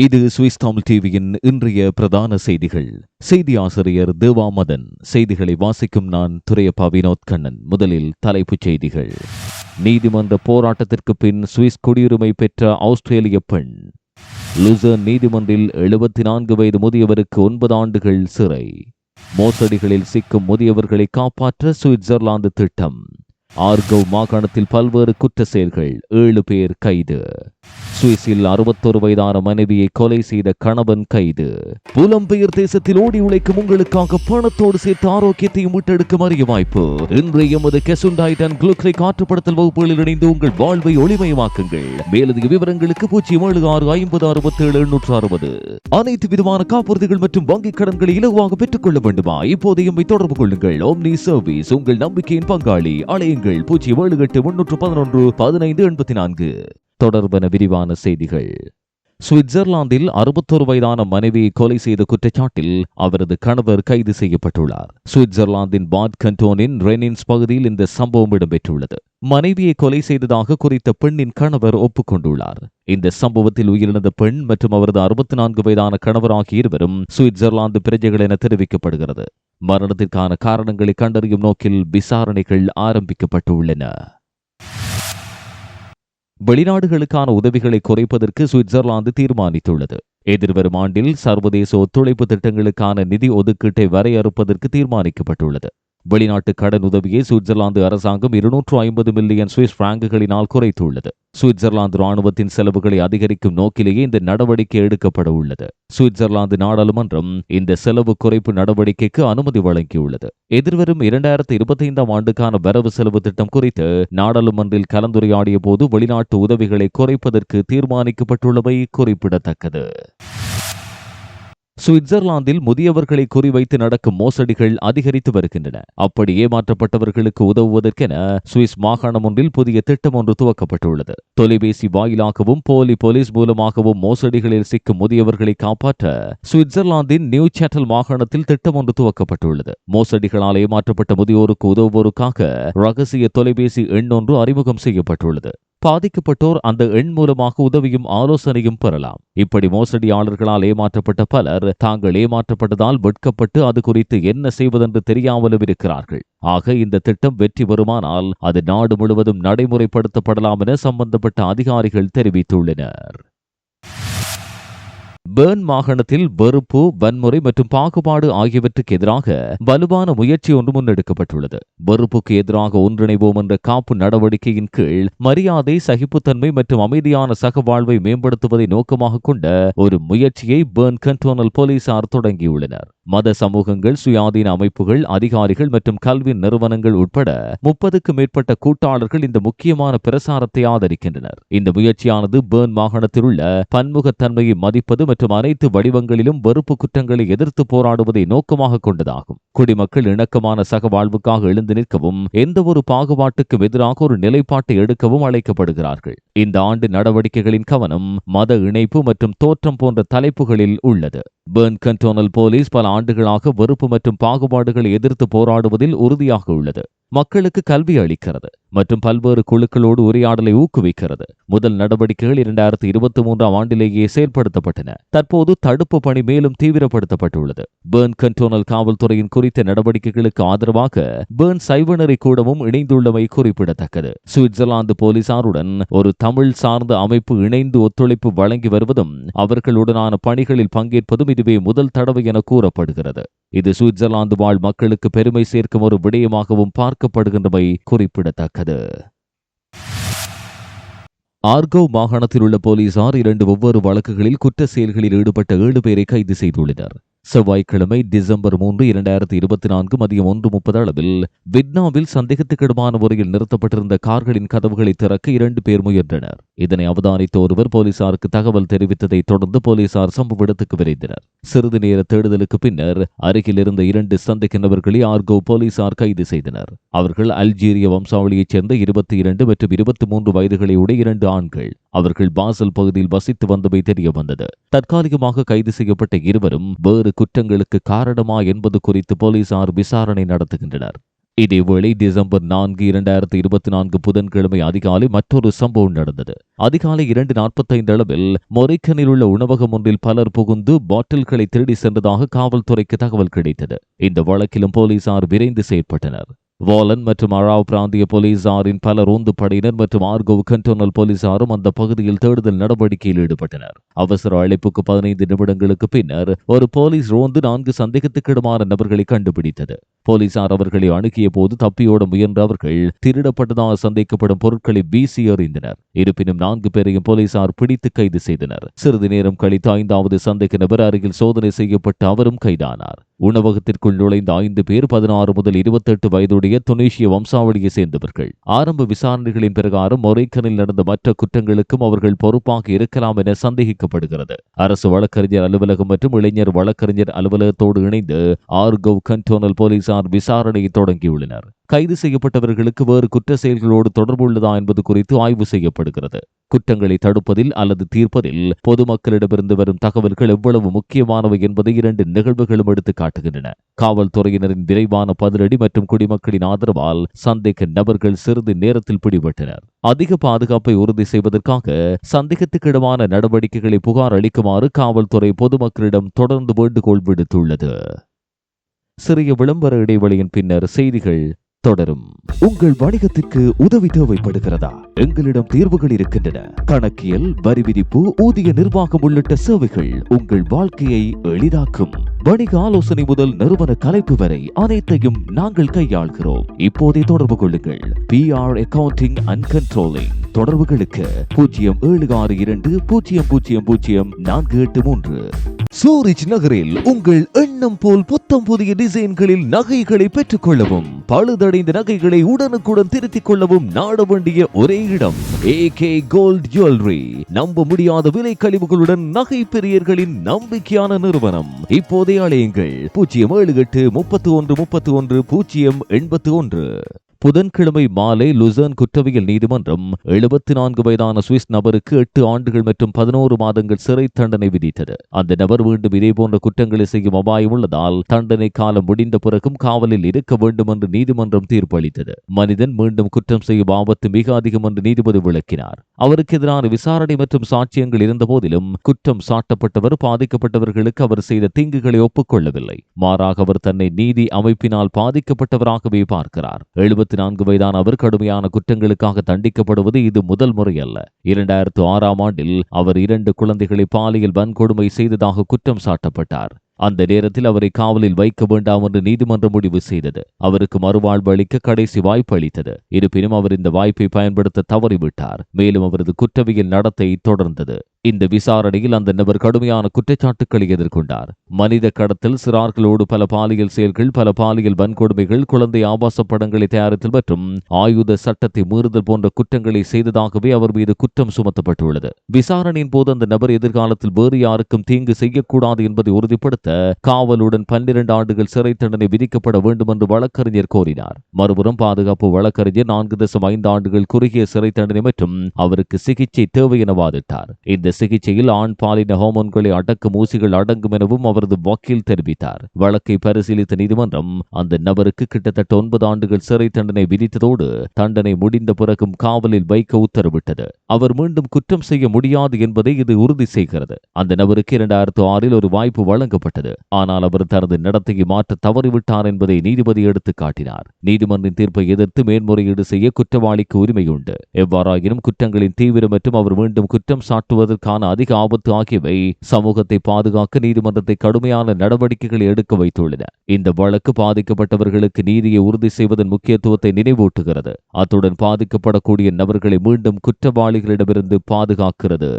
இது சுவிஸ் தமிழ் டிவியின் இன்றைய பிரதான செய்திகள். செய்தி ஆசிரியர் தேவா மதன் செய்திகளை வாசிக்கும் நான் துரையப்பா வினோத் கண்ணன் முதலில் தலைப்புச் செய்திகள். நீதிமன்ற போராட்டத்திற்கு பின் சுவிஸ் குடியுரிமை பெற்ற ஆஸ்திரேலிய பெண். லுசர்ன் நீதிமன்றில் எழுபத்தி நான்கு வயது முதியவருக்கு ஒன்பது ஆண்டுகள் சிறை. மோசடிகளில் சிக்கும் முதியவர்களை காப்பாற்ற சுவிட்சர்லாந்து திட்டம். ஆர்கவ் மாகாணத்தில் பல்வேறு குற்ற செயல்கள் ஏழு பேர் கைது. சுவிஸில் அறுபத்தொரு வயதான மனைவியை கொலை செய்த கணவன் கைது. புலம்பெயர் தேசத்தில் ஓடி உழைக்கும் உங்களுக்காக பணத்தோடு சேர்த்து ஆரோக்கியத்தையும் மீட்டெடுக்கும் அறிய வாய்ப்பு. இன்றைய எமது கெசுண்டாய்டன் குளுக்ரை காற்றுப்படுத்தல் வகுப்புகளில் இணைந்து உங்கள் வாழ்வை ஒளிமயமாக்குங்கள். மேலதிக விவரங்களுக்கு பூஜ்ஜியம் ஏழு ஆறு ஐம்பது அறுபத்தி ஏழு எண்ணூற்று அறுபது. அனைத்து விதமான காப்புறுதிகள் மற்றும் வங்கிக் கடன்களை இலகுவாக பெற்றுக் கொள்ள வேண்டுமா இப்போதையும் தொடர்பு கொள்ளுங்கள். ஓம்னி சர்வீஸ் உங்கள் நம்பிக்கையின் பங்காளி அலையுங்கள். பூஜ்ஜியம் ஏழு எட்டு முன்னூற்று பதினொன்று பதினைந்து எண்பத்தி நான்கு. தொடர்பன விரிவான செய்திகள். சுவிட்சர்லாந்தில் அறுபத்தொரு வயதான மனைவியை கொலை செய்த குற்றச்சாட்டில் அவரது கணவர் கைது செய்யப்பட்டுள்ளார். சுவிட்சர்லாந்தின் பாட் கண்டோனின் ரெனின்ஸ் பகுதியில் இந்த சம்பவம் இடம்பெற்றுள்ளது. மனைவியை கொலை செய்ததாக குறித்த பெண்ணின் கணவர் ஒப்புக்கொண்டுள்ளார். இந்த சம்பவத்தில் உயிரிழந்த பெண் மற்றும் அவரது அறுபத்தி நான்கு வயதான கணவர் ஆகிய இருவரும் சுவிட்சர்லாந்து பிரஜைகள் என தெரிவிக்கப்படுகிறது. மரணத்திற்கான காரணங்களை கண்டறியும் நோக்கில் விசாரணைகள் ஆரம்பிக்கப்பட்டுள்ளன. வெளிநாடுகளுக்கான உதவிகளை குறைப்பதற்கு சுவிட்சர்லாந்து தீர்மானித்துள்ளது. எதிர்வரும் ஆண்டில் சர்வதேச ஒத்துழைப்பு திட்டங்களுக்கான நிதி ஒதுக்கீட்டை வரையறுப்பதற்கு தீர்மானிக்கப்பட்டுள்ளது. வெளிநாட்டு கடன் உதவியை சுவிட்சர்லாந்து அரசாங்கம் இருநூற்று ஐம்பது மில்லியன் சுவிஸ் பிராங்குகளினால் குறைத்துள்ளது. சுவிட்சர்லாந்து ராணுவத்தின் செலவுகளை அதிகரிக்கும் நோக்கிலேயே இந்த நடவடிக்கை எடுக்கப்பட உள்ளது. சுவிட்சர்லாந்து நாடாளுமன்றம் இந்த செலவு குறைப்பு நடவடிக்கைக்கு அனுமதி வழங்கியுள்ளது. எதிர்வரும் இரண்டாயிரத்தி இருபத்தி ஐந்தாம் ஆண்டுக்கான வரவு செலவு திட்டம் குறித்து நாடாளுமன்றில் கலந்துரையாடிய போது வெளிநாட்டு உதவிகளை குறைப்பதற்கு தீர்மானிக்கப்பட்டுள்ளமை குறிப்பிடத்தக்கது. சுவிட்சர்லாந்தில் முதியவர்களை குறிவைத்து நடக்கும் மோசடிகள் அதிகரித்து வருகின்றன. அப்படி ஏமாற்றப்பட்டவர்களுக்கு உதவுவதற்கென சுவிஸ் மாகாணம் ஒன்றில் புதிய திட்டம் ஒன்று துவக்கப்பட்டுள்ளது. தொலைபேசி வாயிலாகவும் போலி போலீஸ் மூலமாகவும் மோசடிகளில் சிக்கும் முதியவர்களை காப்பாற்ற சுவிட்சர்லாந்தின் நியூ சேட்டல் மாகாணத்தில் திட்டம் ஒன்று துவக்கப்பட்டுள்ளது. மோசடிகளால் ஏமாற்றப்பட்ட முதியோருக்கு உதவுவோருக்காக ரகசிய தொலைபேசி எண் ஒன்று அறிமுகம் செய்யப்பட்டுள்ளது. பாதிக்கப்பட்டோர் அந்த எண் மூலமாக உதவியும் ஆலோசனையும் பெறலாம். இப்படி மோசடியாளர்களால் ஏமாற்றப்பட்ட பலர் தாங்கள் ஏமாற்றப்பட்டதால் வெட்கப்பட்டு அது குறித்து என்ன செய்வதென்று தெரியாமலும் இருக்கிறார்கள். ஆக இந்த திட்டம் வெற்றி பெறுமானால் அது நாடு முழுவதும் நடைமுறைப்படுத்தப்படலாம் என சம்பந்தப்பட்ட அதிகாரிகள் தெரிவித்துள்ளனர். பேர்ன் மாகாணத்தில் வெறுப்பு வன்முறை மற்றும் பாகுபாடு ஆகியவற்றுக்கு எதிராக வலுவான முயற்சி ஒன்று முன்னெடுக்கப்பட்டுள்ளது. வெறுப்புக்கு எதிராக ஒன்றிணைவோம் என்ற காப்பு நடவடிக்கையின் கீழ் மரியாதை சகிப்புத்தன்மை மற்றும் அமைதியான சகவாழ்வை மேம்படுத்துவதை நோக்கமாக கொண்ட ஒரு முயற்சியை பேர்ன் கண்டோனல் போலீசார் தொடங்கியுள்ளனர். மத சமூகங்கள் சுயாதீன அமைப்புகள் அதிகாரிகள் மற்றும் கல்வி நிறுவனங்கள் உட்பட முப்பதுக்கு மேற்பட்ட கூட்டாளர்கள் இந்த முக்கியமான பிரசாரத்தை ஆதரிக்கின்றனர். இந்த முயற்சியானது பேர்ன் மாகாணத்தில் உள்ள பன்முகத்தன்மையை மதிப்பது மற்றும் அனைத்து வடிவங்களிலும் வெறுப்பு குற்றங்களை எதிர்த்து போராடுவதை நோக்கமாக கொண்டதாகும். குடிமக்கள் இணக்கமான சக வாழ்வுக்காக எழுந்து நிற்கவும் எந்தவொரு பாகுபாட்டுக்கு பாகுபாட்டுக்கும் எதிராக ஒரு நிலைப்பாட்டை எடுக்கவும் அழைக்கப்படுகிறார்கள். இந்த ஆண்டு நடவடிக்கைகளின் கவனம் மத இணைப்பு மற்றும் தோற்றம் போன்ற தலைப்புகளில் உள்ளது. பேர்ன் கண்டோனல் போலீஸ் பல ஆண்டுகளாக வெறுப்பு மற்றும் பாகுபாடுகளை எதிர்த்து போராடுவதில் உறுதியாக உள்ளது. மக்களுக்கு கல்வி அளிக்கிறது மற்றும் பல்வேறு குழுக்களோடு உரையாடலை ஊக்குவிக்கிறது. முதல் நடவடிக்கைகள் இரண்டாயிரத்தி இருபத்தி மூன்றாம் ஆண்டிலேயே செயல்படுத்தப்பட்டன தற்போது தடுப்பு பணி மேலும் தீவிரப்படுத்தப்பட்டுள்ளது. பேர்ன் கண்டோனல் காவல்துறையின் குறித்த நடவடிக்கைகளுக்கு ஆதரவாக பேர்ன் சைவனரை கூடமும் இணைந்துள்ளமை குறிப்பிடத்தக்கது. சுவிட்சர்லாந்து போலீசாருடன் ஒரு தமிழ் சார்ந்த அமைப்பு இணைந்து ஒத்துழைப்பு வழங்கி வருவதும் அவர்களுடனான பணிகளில் பங்கேற்பதும் இதுவே முதல் தடவை என கூறப்படுகிறது. இது சுவிட்சர்லாந்து வாழ் மக்களுக்கு பெருமை சேர்க்கும் ஒரு விடயமாகவும் பார்க்கப்படுகின்றமை குறிப்பிடத்தக்கது. ஆர்கவ் மாகாணத்தில் உள்ள போலீசார் இரண்டு ஒவ்வொரு வழக்குகளில் குற்ற செயல்களில் ஈடுபட்ட ஏழு பேரை கைது செய்துள்ளனர். செவ்வாய்க்கிழமை டிசம்பர் மூன்று இரண்டாயிரத்தி இருபத்தி நான்கு மதியம் ஒன்று முப்பது அளவில் விட்னாவில் சந்தேகத்துக்கிடமான முறையில் நிறுத்தப்பட்டிருந்த கார்களின் கதவுகளை திறக்க இரண்டு பேர் முயன்றனர். இதனை அவதானித்த ஒருவர் போலீசாருக்கு தகவல் தெரிவித்ததை தொடர்ந்து போலீசார் சம்பவ இடத்துக்கு விரைந்தனர். சிறிது நேர தேடுதலுக்கு பின்னர் அருகில் இருந்த இரண்டு சந்தேக நபர்களை ஆர்கோ போலீசார் கைது செய்தனர். அவர்கள் அல்ஜீரிய வம்சாவளியைச் சேர்ந்த இருபத்தி இரண்டு மற்றும் இருபத்தி மூன்று வயதுகளை உடைய இரண்டு ஆண்கள். அவர்கள் பாசல் பகுதியில் வசித்து வந்தமை தெரிய வந்தது. தற்காலிகமாக கைது செய்யப்பட்ட இருவரும் வேறு குற்றங்களுக்கு காரணமா என்பது குறித்து போலீசார் விசாரணை நடத்துகின்றனர். இதேவேளை டிசம்பர் நான்கு இரண்டாயிரத்தி இருபத்தி நான்கு புதன்கிழமை அதிகாலை மற்றொரு சம்பவம் நடந்தது. அதிகாலை இரண்டு நாற்பத்தைந்து அளவில் மொரிக்கனில் உள்ள உணவகம் ஒன்றில் பலர் புகுந்து பாட்டில்களை திருடி சென்றதாக காவல்துறைக்கு தகவல் கிடைத்தது. இந்த வழக்கிலும் போலீசார் விரைந்து செயற்பட்டனர். வாலன் மற்றும் அழாவ் பிராந்திய போலீசாரின் பல ரோந்து படையினர் மற்றும் ஆர்கோ கண்டோனல் போலீசாரும் அந்த பகுதியில் தேடுதல் நடவடிக்கையில் ஈடுபட்டனர். அவசர அழைப்புக்கு பதினைந்து நிமிடங்களுக்கு பின்னர் ஒரு போலீஸ் ரோந்து நான்கு சந்தேகத்துக்கிடமான நபர்களை கண்டுபிடித்தது. போலீசார் அவர்களை அணுகிய போது தப்பியோட முயன்ற அவர்கள் திருடப்பட்டதாக சந்தேகப்படும் பொருட்களை வீசி எறிந்தனர். இருப்பினும் நான்கு பேரையும் போலீசார் பிடித்து கைது செய்தனர். சிறிது நேரம் கழித்து ஐந்தாவது சந்தேக நபர் அருகில் சோதனை செய்யப்பட்டு அவரும் கைதானார். உணவகத்திற்குள் நுழைந்த ஐந்து பேர் பதினாறு முதல் இருபத்தெட்டு வயதுடைய துனேஷிய வம்சாவளியை சேர்ந்தவர்கள். ஆரம்ப விசாரணைகளின் பிரகாரம் மொரைக்கனில் நடந்த மற்ற குற்றங்களுக்கும் அவர்கள் பொறுப்பாக இருக்கலாம் என சந்தேகிக்கப்படுகிறது. அரசு வழக்கறிஞர் அலுவலகம் மற்றும் இளைஞர் வழக்கறிஞர் அலுவலகத்தோடு இணைந்து ஆர்கவ் கண்டோனல் போலீசார் விசாரணையை தொடங்கியுள்ளனர் கைது செய்யப்பட்டவர்களுக்கு வேறு குற்ற செயல்களோடு தொடர்பு உள்ளதா என்பது குறித்து ஆய்வு செய்யப்படுகிறது. குற்றங்களை தடுப்பதில் அல்லது தீர்ப்பதில் பொதுமக்களிடமிருந்து வரும் தகவல்கள் எவ்வளவு முக்கியமானவை என்பதை இரண்டு நிகழ்வுகளும் எடுத்து காட்டுகின்றன. காவல்துறையினரின் விரைவான பதிலடி மற்றும் குடிமக்களின் ஆதரவால் சந்தேக நபர்கள் சிறிது நேரத்தில் பிடிபட்டனர். அதிக பாதுகாப்பை உறுதி செய்வதற்காக சந்தேகத்துக்கிடமான நடவடிக்கைகளை புகார் அளிக்குமாறு காவல்துறை பொதுமக்களிடம் தொடர்ந்து வேண்டுகோள் விடுத்துள்ளது. சிறிய விளம்பர இடைவெளியின் பின்னர் செய்திகள் தொடரும். உங்கள் வணிகத்திற்கு உதவி தேவைப்படுகிறதா? எங்களிடம் தீர்வுகள் இருக்கின்றன. கணக்கியல் வரி விதிப்பு ஊதிய நிர்வாகம் உள்ளிட்ட சேவைகள் உங்கள் வாழ்க்கையை எளிதாக்கும். வணிக ஆலோசனை முதல் நிறுவன கலைப்பு வரை அனைத்தையும் நாங்கள் கையாள்கிறோம். இப்போதே தொடர்பு கொள்ளுங்கள். P R accounting and controlling தொடர்புகளுக்கு பூஜ்ஜியம் ஏழு ஆறு இரண்டு பூஜ்ஜியம் பூஜ்ஜியம் பூஜ்ஜியம் நான்கு எட்டு மூன்று. சூரிச் நகரில் உங்கள் எண்ணம் போல் புத்தம் புதிய டிசைன்களில் நகைகளை பெற்றுக் கொள்ளவும் பழுதடைந்த நகைகளை உடனுக்குடன் திருத்திக் கொள்ளவும் நாட வேண்டிய ஒரே இடம். ஏ கே கோல்ட் ஜுவல்லரி நம்ப முடியாத விலை கழிவுகளுடன் நகை பெரியர்களின் நம்பிக்கையான நிறுவனம். இப்போதே அழையுங்கள் பூஜ்ஜியம் ஏழு எட்டு முப்பத்தி ஒன்று முப்பத்தி ஒன்று பூஜ்ஜியம் எண்பத்தி ஒன்று. புதன்கிழமை மாலை லுசர்ன் குற்றவியல் நீதிமன்றம் எழுபத்தி நான்கு வயதான சுவிஸ் நபருக்கு எட்டு ஆண்டுகள் மற்றும் பதினோரு மாதங்கள் சிறை தண்டனை விதித்தது. அந்த நபர் மீண்டும் இதேபோன்ற குற்றங்களை செய்யும் அபாயம் உள்ளதால் தண்டனை காலம் முடிந்த பிறகும் காவலில் இருக்க வேண்டும் என்று நீதிமன்றம் தீர்ப்பளித்தது மனிதன் மீண்டும் குற்றம் செய்யும் ஆபத்து மிக அதிகம் என்று நீதிபதி விளக்கினார். அவருக்கு எதிரான விசாரணை மற்றும் சாட்சியங்கள் இருந்த போதிலும் குற்றம் சாட்டப்பட்டவர் பாதிக்கப்பட்டவர்களுக்கு அவர் செய்த தீங்குகளை ஒப்புக்கொள்ளவில்லை. மாறாக அவர் தன்னை நீதி அமைப்பினால் பாதிக்கப்பட்டவராகவே பார்க்கிறார். எழுபத்தி நான்கு வயதான அவர் கடுமையான குற்றங்களுக்காக தண்டிக்கப்படுவது இது முதல் முறை அல்ல இரண்டாயிரத்து ஆறாம் ஆண்டில் அவர் இரண்டு குழந்தைகளை பாலியல் வன்கொடுமை செய்ததாக குற்றம் சாட்டப்பட்டார். அந்த நேரத்தில் அவரை காவலில் வைக்க வேண்டாம் என்று நீதிமன்றம் முடிவு செய்தது. அவருக்கு மறுவாழ்வு அளிக்க கடைசி வாய்ப்பு அளித்தது. இருப்பினும் அவர் இந்த வாய்ப்பை பயன்படுத்த தவறிவிட்டார். மேலும் அவரது குற்றவியல் நடத்தை தொடர்ந்தது. இந்த விசாரணையில் அந்த நபர் கடுமையான குற்றச்சாட்டுக்களை எதிர்கொண்டார். மனித கடத்தல் சிறார்களோடு பல பாலியல் செயல்கள் பல பாலியல் வன்கொடுமைகள் குழந்தை ஆபாச படங்களை தயாரித்தல் மற்றும் ஆயுத சட்டத்தை மீறுதல் போன்ற குற்றங்களை செய்ததாகவே அவர் மீது குற்றம் சுமத்தப்பட்டுள்ளது. விசாரணையின் போது அந்த நபர் எதிர்காலத்தில் வேறு யாருக்கும் தீங்கு செய்யக்கூடாது என்பதை உறுதிப்படுத்த காவலுடன் பன்னிரண்டு ஆண்டுகள் சிறை தண்டனை விதிக்கப்பட வேண்டும் என்று வழக்கறிஞர் கோரினார். மறுபுறம் பாதுகாப்பு வழக்கறிஞர் நான்கு தசம் ஐந்து ஆண்டுகள் குறுகிய சிறை தண்டனை மற்றும் அவருக்கு சிகிச்சை தேவை என வாதிட்டார். இந்த சிகிச்சையில் ஆண் பாலின ஹோமோன்களை அடக்கும் ஊசிகள் அடங்கும் எனவும் அவரது வக்கீல் தெரிவித்தார். வழக்கை பரிசீலித்த நீதிமன்றம் அந்த நபருக்கு கிட்டத்தட்ட ஒன்பது ஆண்டுகள் சிறை தண்டனை விதித்ததோடு தண்டனை முடிந்த பிறகும் காவலில் வைக்க உத்தரவிட்டது. அவர் மீண்டும் குற்றம் செய்ய முடியாது என்பதை இது உறுதி செய்கிறது. அந்த நபருக்கு இரண்டாயிரத்து ஆறில் ஒரு வாய்ப்பு வழங்கப்பட்டது. ஆனால் அவர் தனது நடத்தையை மாற்ற தவறிவிட்டார் என்பதை நீதிபதி எடுத்து காட்டினார். நீதிமன்றின் தீர்ப்பை எதிர்த்து மேன்முறையீடு செய்ய குற்றவாளிக்கு உரிமை உண்டு எவ்வாறாயினும் குற்றங்களின் தீவிரம் மற்றும் அவர் மீண்டும் குற்றம் சாட்டுவதற்கு சாட்டுவதற்கான அதிக ஆபத்து ஆகியவை சமூகத்தை பாதுகாக்க நீதிமன்றத்தை கடுமையான நடவடிக்கைகளை எடுக்க வைத்துள்ளன. இந்த வழக்கு பாதிக்கப்பட்டவர்களுக்கு நீதியை உறுதி செய்வதன் முக்கியத்துவத்தை நினைவூட்டுகிறது. அத்துடன் பாதிக்கப்படக்கூடிய நபர்களை மீண்டும் குற்றவாளிகளிடமிருந்து பாதுகாக்கிறது.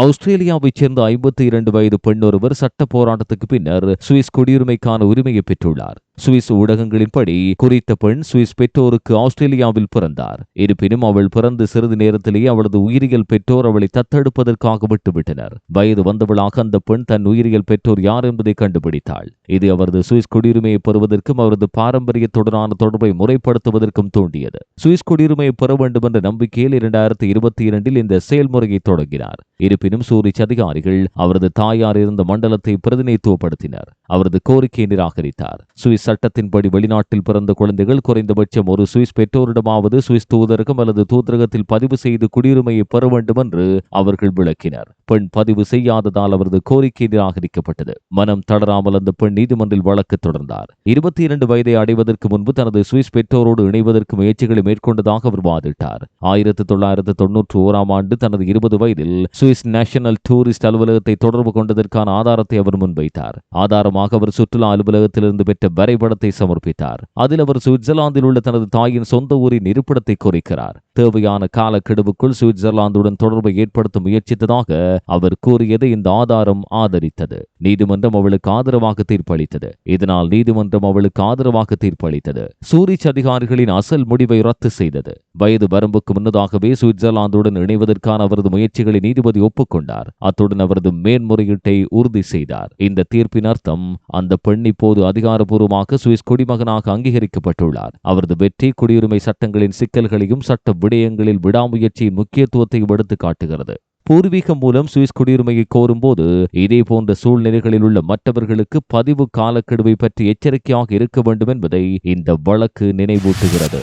ஆஸ்திரேலியாவைச் சேர்ந்த ஐம்பத்தி இரண்டு வயது பெண் ஒருவர் சட்ட போராட்டத்துக்கு பின்னர் சுவிஸ் குடியுரிமைக்கான உரிமையை பெற்றுள்ளார். சுவிஸ் ஊடகங்களின்படி குறித்த பெண் சுவிஸ் பெற்றோருக்கு ஆஸ்திரேலியாவில் பிறந்தார். இருப்பினும் அவள் பிறந்து சிறிது நேரத்திலேயே அவளது உயிரியல் பெற்றோர் அவளை தத்தெடுப்பதற்காக விட்டுவிட்டனர். வயது வந்தவளாக அந்த பெண் தன் உயிரியல் பெற்றோர் யார் என்பதை கண்டுபிடித்தாள். இது அவரது சுவிஸ் குடியுரிமையை பெறுவதற்கும் அவரது பாரம்பரியத்துடனான தொடர்பை முறைப்படுத்துவதற்கும் தூண்டியது. சுவிஸ் குடியுரிமையை பெற வேண்டும் என்ற நம்பிக்கையில் இரண்டாயிரத்தி இருபத்தி இரண்டில் இந்த செயல்முறையை தொடங்கினார். இருப்பினும் சூரிச் அதிகாரிகள் அவரது தாயார் இருந்த மண்டலத்தை பிரதிநிதித்துவப்படுத்தினர். அவரது கோரிக்கையை நிராகரித்தார். சுவிஸ் சுவிஸ் சட்டத்தின்படி வெளிநாட்டில் பிறந்த குழந்தைகள் குறைந்தபட்சம் ஒரு சுவிஸ் பெற்றோரிடமாவது சுவிஸ் தூதரகம் அல்லது தூதரகத்தில் பதிவு செய்து குடியுரிமையை பெற வேண்டும் என்று அவர்கள் விளக்கினர். பெண் பதிவு செய்யாததால் அவரது கோரிக்கை நிராகரிக்கப்பட்டது. மனம் தளராமல் அந்த பெண் நீதிமன்றில் வழக்கு தொடர்ந்தார். இருபத்தி இரண்டு வயதை அடைவதற்கு முன்பு தனது சுவிஸ் பெற்றோரோடு இணைவதற்கு முயற்சிகளை மேற்கொண்டதாக அவர் வாதிட்டார். ஆயிரத்தி தொள்ளாயிரத்து தொன்னூற்றி ஓராம் ஆண்டு தனது இருபது வயதில் சுவிஸ் நேஷனல் டூரிஸ்ட் அலுவலகத்தை தொடர்பு கொண்டதற்கான ஆதாரத்தை அவர் முன்வைத்தார். ஆதாரமாக அவர் சுற்றுலா அலுவலகத்திலிருந்து பெற்ற வரை வரைபடத்தை சமர்ப்பித்தார். அதில் அவர் சுவிட்சர்லாந்தில் உள்ள தனது தாயின் சொந்த ஊரின் இருப்பிடத்தை குறிக்கிறார். தேவையான காலக்கெடுவுக்குள் சுவிட்சர்லாந்துடன் தொடர்பை ஏற்படுத்த முயற்சித்ததாக அவர் கூறியதை இந்த ஆதாரம் ஆதரித்தது. நீதிமன்றம் அவளுக்கு ஆதரவாக தீர்ப்பளித்தது. இதனால் நீதிமன்றம் அவளுக்கு ஆதரவாக தீர்ப்பளித்தது. சூரிச் அதிகாரிகளின் அசல் முடிவை ரத்து செய்தது. வயது வரம்புக்கு முன்னதாகவே சுவிட்சர்லாந்துடன் இணைவதற்கான அவரது முயற்சிகளை நீதிபதி ஒப்புக்கொண்டார். அத்துடன் அவரது மேன்முறையீட்டை உறுதி செய்தார். இந்த தீர்ப்பின் அர்த்தம் அந்த பெண் இப்போது அதிகாரப்பூர்வமாக சுவிஸ் குடிமகனாக அங்கீகரிக்கப்பட்டுள்ளார். அவரது வெற்றி குடியுரிமை சட்டங்களின் சிக்கல்களையும் சட்ட விடயங்களில் விடாமுயற்சியின் முக்கியத்துவத்தை எடுத்து காட்டுகிறது. பூர்வீகம் மூலம் சுவிஸ் குடியுரிமையை கோரும்போது இதே போன்ற சூழ்நிலைகளில் உள்ள மற்றவர்களுக்கு பதிவு காலக்கெடுவை பற்றி எச்சரிக்கையாக இருக்க வேண்டும் என்பதை இந்த வழக்கு நினைவூட்டுகிறது.